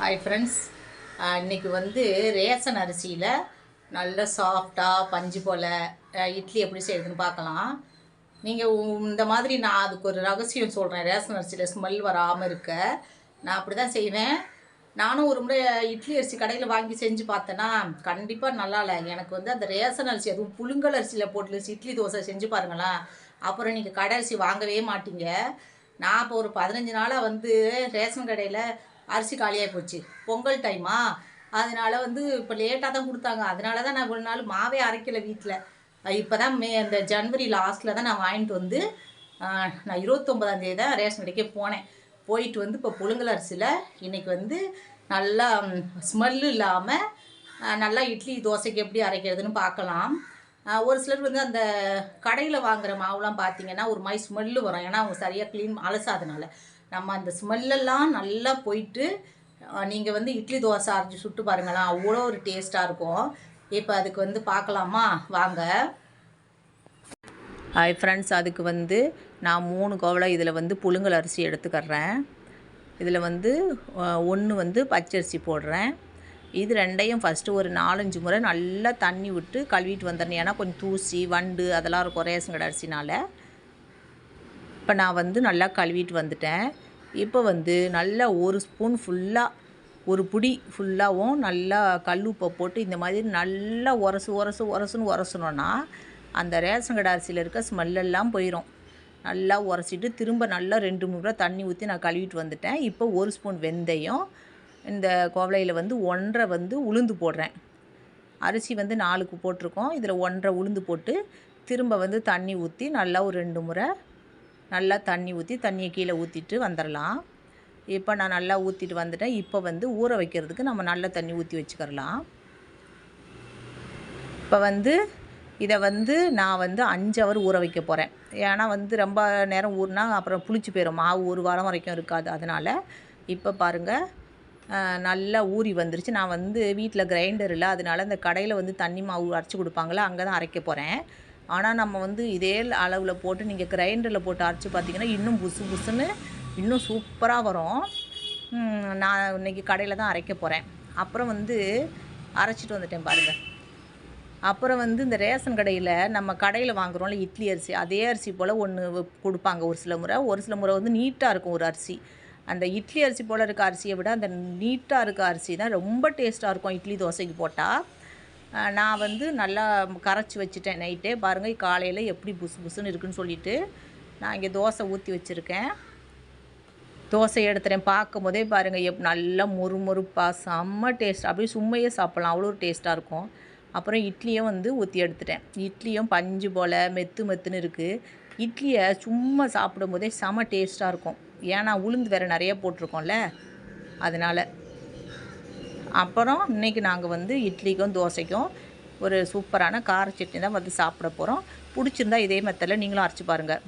Hi friends இன்னைக்கு வந்து ration அரிசியில் நல்ல சாஃப்டாக பஞ்சு போல் இட்லி எப்படி செய்யுதுன்னு பார்க்கலாம். நீங்கள் இந்த மாதிரி நான் அதுக்கு ஒரு ரகசியம் சொல்கிறேன் ரேஷன் அரிசியில் ஸ்மெல் வராமல் இருக்க. நான் அப்படி தான் செய்வேன். நானும் ஒரு முறை இட்லி அரிசி கடையில் வாங்கி செஞ்சு பார்த்தேன்னா கண்டிப்பாக நல்லா இல்லை எனக்கு வந்து அந்த ரேஷன் அரிசி அதுவும் புழுங்கல் அரிசியில் போட்டு இட்லி தோசை செஞ்சு பாருங்களேன். அப்புறம் நீங்கள் கடை அரிசி வாங்கவே மாட்டீங்க. நான் இப்போ ஒரு பதினஞ்சு நாளாக வந்து ரேஷன் கடையில் அரிசி காலியாகி போச்சு. பொங்கல் டைமா அதனால வந்து இப்போ லேட்டாக தான் கொடுத்தாங்க. அதனால தான் நான் இவ்வளோ நாள் மாவே அரைக்கல வீட்டில் இப்போ தான் மே இந்த ஜனவரி லாஸ்ட்டில் தான் நான் வாங்கிட்டு வந்து நான் இருபத்தொம்பதாந்தேதி தான் ரேஷன் கடைக்கே போனேன். போயிட்டு வந்து இப்போ புழுங்கல் அரிசியில் இன்றைக்கி வந்து நல்லா ஸ்மெல்லு இல்லாமல் நல்லா இட்லி தோசைக்கு எப்படி அரைக்கிறதுன்னு பார்க்கலாம். ஒரு சிலர் வந்து அந்த கடையில் வாங்குற மாவுலாம் பார்த்தீங்கன்னா ஒரு மாதிரி ஸ்மெல்லு வரும். ஏன்னா அவங்க சரியாக க்ளீன் அலசாதனால. நம்ம அந்த ஸ்மெல்லெல்லாம் நல்லா போயிட்டு நீங்கள் வந்து இட்லி தோசை அரைச்சி சுட்டு பாருங்களேன். அவ்வளோ ஒரு டேஸ்ட்டாக இருக்கும். இப்போ அதுக்கு வந்து பார்க்கலாமா வாங்க. ஹாய் ஃப்ரெண்ட்ஸ் அதுக்கு வந்து நான் மூணு கோவலை இதில் வந்து புழுங்கல் அரிசி எடுத்துக்கிறேன். இதில் வந்து ஒன்று வந்து பச்சரிசி போடுறேன். இது ரெண்டையும் ஃபஸ்ட்டு ஒரு நாலஞ்சு முறை நல்லா தண்ணி விட்டு கழுவிட்டு வந்துடணும். ஏன்னா கொஞ்சம் தூசி வண்டு அதெல்லாம் இருக்கும் ரேஷன் கடை இப்போ நான் வந்து நல்லா கழுவிட்டு வந்துட்டேன். இப்போ வந்து நல்லா ஒரு ஸ்பூன் ஃபுல்லாக ஒரு புடி ஃபுல்லாகவும் நல்லா கல் உப்பை போட்டு இந்த மாதிரி நல்லா உரசு உரசு உரசுன்னு உரசணுன்னா அந்த ரேஷன் கடை அரிசியில் இருக்க ஸ்மெல்லெல்லாம் போயிடும் நல்லா உரசிட்டு திரும்ப நல்லா ரெண்டு மூணு முறை தண்ணி ஊற்றி நான் கழுவிட்டு வந்துட்டேன். இப்போ ஒரு ஸ்பூன் வெந்தயம் இந்த கோவலையில் வந்து ஒன்றரை வந்து உளுந்து போடுறேன். அரிசி வந்து நாலுக்கு போட்டிருக்கோம். இதில் ஒன்றரை உளுந்து போட்டு திரும்ப வந்து தண்ணி ஊற்றி நல்லா ஒரு ரெண்டு முறை நல்லா தண்ணி ஊற்றி தண்ணியை கீழே ஊற்றிட்டு வந்துடலாம் இப்போ நான் நல்லா ஊற்றிட்டு வந்துட்டேன். இப்போ வந்து ஊற வைக்கிறதுக்கு நம்ம நல்ல தண்ணி ஊற்றி வச்சுக்கிறலாம். இப்போ வந்து இதை வந்து நான் வந்து அஞ்சு அவர் ஊற வைக்க போகிறேன் ஏன்னா வந்து ரொம்ப நேரம் ஊறினா அப்புறம் புளிச்சு போயிடும் மாவு ஒரு வாரம் வரைக்கும் இருக்காது. அதனால் இப்போ பாருங்கள் நல்லா ஊறி வந்துருச்சு. நான் வந்து வீட்டில் கிரைண்டர் இல்லை. அதனால இந்த கடையில் வந்து தண்ணி மாவு அரைச்சி கொடுப்பாங்களே அங்கே தான் அரைக்க போகிறேன் ஆனால் நம்ம வந்து இதே அளவில் போட்டு நீங்கள் கிரைண்டரில் போட்டு அரைச்சி பார்த்தீங்கன்னா இன்னும் புசு புசுன்னு இன்னும் சூப்பராக வரும். நான் இன்னைக்கு கடையில் தான் அரைக்க போகிறேன் அப்புறம் வந்து அரைச்சிட்டு வந்துட்டேன் பாருங்கள் அப்புறம் வந்து இந்த ரேஷன் கடையில் நம்ம கடையில் வாங்குறோம்ல இட்லி அரிசி அதே அரிசி போல் ஒன்று கொடுப்பாங்க ஒரு சில முறை. ஒரு சில முறை வந்து நீட்டாக இருக்கும் ஒரு அரிசி. அந்த இட்லி அரிசி போல் இருக்க அரிசியை விட அந்த நீட்டாக இருக்க அரிசி தான் ரொம்ப டேஸ்ட்டாக இருக்கும் இட்லி தோசைக்கு போட்டால் நான் வந்து நல்லா கரைச்சி வச்சுட்டேன் நைட்டே. பாருங்கள் காலையில் எப்படி புசு புசுன்னு இருக்குன்னு சொல்லிட்டு நான் இங்கே தோசை ஊற்றி வச்சுருக்கேன். தோசை எடுத்துகிறேன் பார்க்கும் போதே பாருங்கள் எப் நல்லா முறுமுறுப்பாக செம்ம டேஸ்ட் அப்படியே சும்மையே சாப்பிட்லாம். அவ்வளோ டேஸ்ட்டாக இருக்கும். அப்புறம் இட்லியும் வந்து ஊற்றி எடுத்துட்டேன். இட்லியும் பஞ்சு போல் மெத்து மெத்துன்னு இருக்குது இட்லியை சும்மா சாப்பிடும் போதே செம டேஸ்ட்டாக இருக்கும். ஏன்னா உளுந்து வேறு நிறைய போட்டிருக்கோம்ல அதனால். அப்புறம் இன்றைக்கி நாங்கள் வந்து இட்லிக்கும் தோசைக்கும் ஒரு சூப்பரான கார சட்னி தான் வந்து சாப்பிட போகிறோம் பிடிச்சிருந்தா இதே மெத்தடில் நீங்களும் அரைச்சி பாருங்கள்